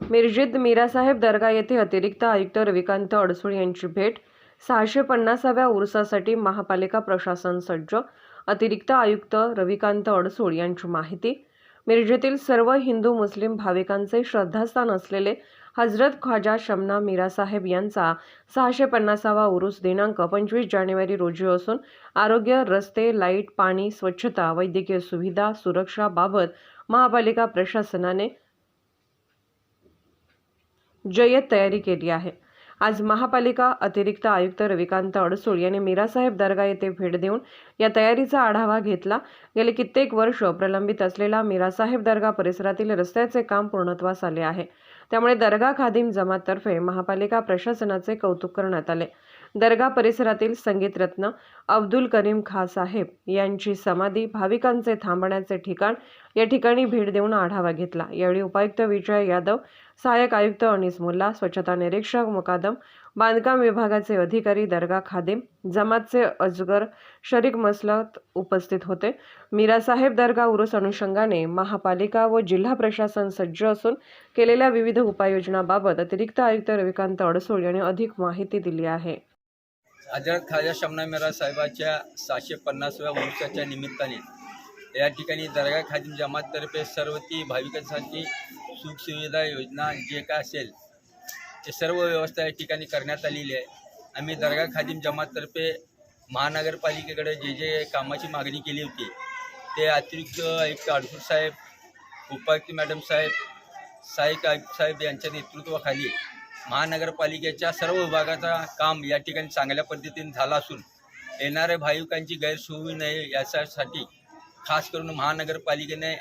मिरजेत मीरासाहेब दर्गा येथे अतिरिक्त आयुक्त रविकांत अडसूळ यांची भेट सहाशे पन्नासाव्या उर्सासाठी महापालिका प्रशासन सज्ज अतिरिक्त आयुक्त रविकांत अडसूळ यांची माहिती. मिरजेतील सर्व हिंदू मुस्लिम भाविकांचे श्रद्धास्थान असलेले हजरत ख्वाजा शमना मीरासाहेब यांचा सहाशे पन्नासावा उरुस दिनांक पंचवीस जानेवारी रोजी असून आरोग्य रस्ते लाइट पाणी स्वच्छता वैद्यकीय सुविधा सुरक्षाबाबत महापालिका प्रशासनाने जय्यत तयारी केली आहे. आज महापालिका अतिरिक्त आयुक्त रविकांत अडसूळ यांनी मीरासाहेब दर्गा येथे भेट देऊन या तयारीचा आढावा घेतला. गेले कित्येक वर्ष प्रलंबित असलेला मीरासाहेब दर्गा परिसरातील रस्त्याचे काम पूर्णत्वास आले आहे. त्यामुळे दर्गा खादिम जमाततर्फे महापालिका प्रशासनाचे कौतुक करण्यात आले. दर्गा परिसरातील संगीतरत्न अब्दुल करीम खा साहेब यांची समाधी भाविकांचे थांबण्याचे ठिकाण या ठिकाणी भेट देऊन आढावा घेतला. यावेळी उपायुक्त विजय यादव सहाय्यक आयुक्त अनिस मुल्ला स्वच्छता निरीक्षक मुकादम बांधकाम विभागाचे अधिकारी दर्गा खादिम जमातचे अजगर शरीक मसलत उपस्थित होते. मीरासाहेब दर्गा उरुस अनुषंगाने महापालिका व जिल्हा प्रशासन सज्ज असून केलेल्या विविध उपाययोजनाबाबत अतिरिक्त आयुक्त रविकांत अडसूळ यांनी अधिक माहिती दिली आहे. हजरत खाजा शमना मेरा साहेबाच्या सहाशे पन्नासव्या वर्षाच्या निमित्ताने या ठिकाणी दर्गा खादिम जमाततर्फे सर्व ती भाविकांसाठी सुखसुविधा योजना जे काय असेल ते सर्व व्यवस्था या ठिकाणी करण्यात आलेली आहे. आम्ही दर्गा खादिम जमाततर्फे महानगरपालिकेकडे जे जे कामाची मागणी केली होती ते अतिरिक्त आयुक्त अडसूर साहेब उपायुक्त मॅडम साहेब साई आयुक्त साहेब यांच्या नेतृत्वाखाली महानगरपालिकेच्या सर्व विभागाचा काम या ठिकाणी चांगल्या पद्धतीने झाला असून येणाऱ्या भाविकांची गैरसोय होऊ नये याच्यासाठी खास करून महानगरपालिकेने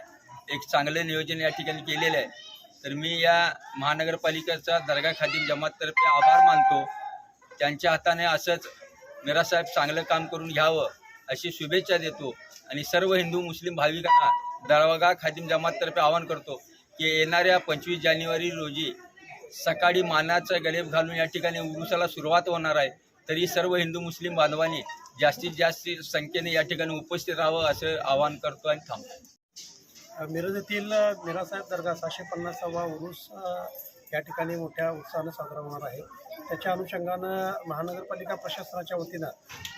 एक चांगले नियोजन या ठिकाणी केलेलं आहे. तर मी या महानगरपालिकेचा दर्गा खादीम जमाततर्फे आभार मानतो. त्यांच्या हाताने असंच मिरासाहेब चांगलं काम करून घ्यावं अशी शुभेच्छा देतो आणि सर्व हिंदू मुस्लिम भाविकांना दरवागा खादिम जमाततर्फे आवाहन करतो की येणाऱ्या पंचवीस जानेवारी रोजी सकाळी मानाचा गलेब घालून या ठिकाणी उरुसाला सुरुवात होणार आहे. तरी सर्व हिंदू मुस्लिम बांधवांनी जास्तीत जास्त संख्येने या ठिकाणी उपस्थित राहावं असं आवाहन करतो आणि थांबतो. मिरज येथील मिरासाहेब दर्गा सहाशे पन्नासावा उरुस या ठिकाणी मोठ्या उत्साहानं साजरा होणार आहे. त्याच्या अनुषंगानं महानगरपालिका प्रशासनाच्या वतीनं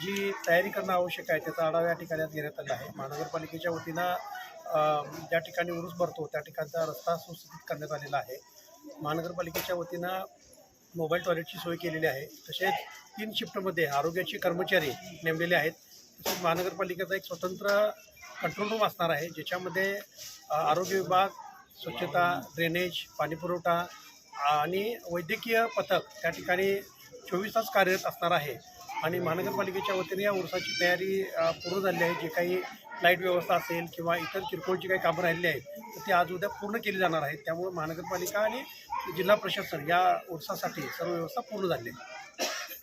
जी तयारी करणं आवश्यक आहे त्याचा आढावा या ठिकाणी घेण्यात आला आहे. महानगरपालिकेच्या वतीनं ज्या ठिकाणी उरूस भरतो त्या ठिकाणचा रस्ता सुस्थितीत करण्यात आलेला आहे. महानगरपालिकेच्या वतीनं मोबाईल टॉयलेटची सोय केलेली आहे. तसेच तीन शिफ्टमध्ये आरोग्याचे कर्मचारी नेमलेले आहेत. तसेच महानगरपालिकेचा एक स्वतंत्र कंट्रोल रूम असणार आहे ज्याच्यामध्ये आरोग्य विभाग स्वच्छता ड्रेनेज पाणीपुरवठा आणि वैद्यकीय पथक त्या ठिकाणी चोवीस तास कार्यरत असणार आहे. आणि महानगरपालिकेच्या वतीने या उरसाची तयारी पूर्ण झाली आहे. जे काही लाइट व्यवस्था असेल किंवा इतर किरकोळची काही कामं राहिली आहेत तर ती आज उद्या पूर्ण केली जाणार आहेत. त्यामुळे महानगरपालिका आणि जिल्हा प्रशासन या उरसासाठी सर्व व्यवस्था पूर्ण झाली आहे.